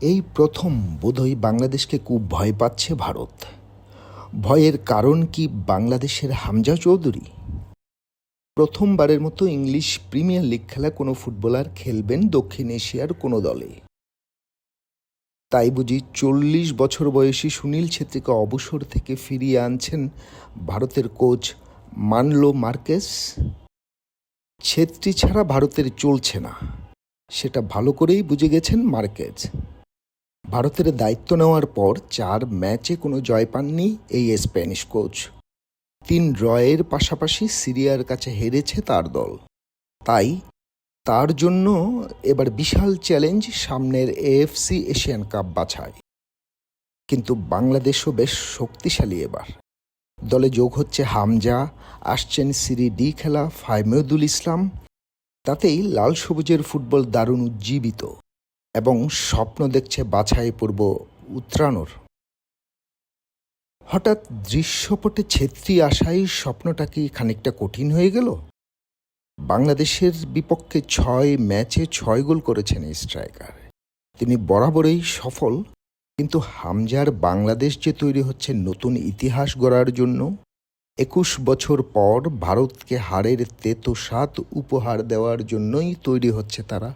এই প্রথম বোধহয় বাংলাদেশকে খুব ভয় পাচ্ছে ভারত। ভয়ের কারণ কি বাংলাদেশের হামজা চৌধুরী? প্রথমবারের মতো ইংলিশ প্রিমিয়ার লিগ খেলা কোনো ফুটবলার খেলবেন দক্ষিণ এশিয়ার কোনো দলে। তাই বুঝি চল্লিশ বছর বয়সী সুনীল ছেত্রীকে অবসর থেকে ফিরিয়ে আনছেন ভারতের কোচ মানলো মার্কেস। ছেত্রী ছাড়া ভারতের চলছে না। সেটা ভালো করেই বুঝে গেছেন মার্কেজ ভারতের দায়িত্ব নেওয়ার পর চার ম্যাচে কোনো জয় পাননি এই স্প্যানিশ কোচ। তিন ড্রয়ের পাশাপাশি সিরিয়ার কাছে হেরেছে তার দল। তাই তার জন্য এবার বিশাল চ্যালেঞ্জ সামনের এএফসি এশিয়ান কাপ বাছাই। কিন্তু বাংলাদেশও বেশ শক্তিশালী এবার। দলে যোগ হচ্ছে হামজা, আসছেন সিরি ডি খেলা ফাইমেদুল ইসলাম, তাতেই লাল সবুজের ফুটবল দারুণ উজ্জীবিত। এবং স্বপ্ন দেখছে বাছাই পূর্ব উত্তরানোর। হঠাৎ দৃশ্যপটে ছেত্রী আসাই স্বপ্নটা কি খানিকটা কঠিন হয়ে গেল? বাংলাদেশের বিপক্ষে ছয় ম্যাচে ছয় গোল করেছেন এই স্ট্রাইকার। তিনি বরাবরই সফল, কিন্তু হামজার বাংলাদেশ যে তৈরি হচ্ছে নতুন ইতিহাস গড়ার জন্য, একুশ বছর পর ভারতকে হারের তেতো সাত উপহার দেওয়ার জন্যই তৈরি হচ্ছে তারা।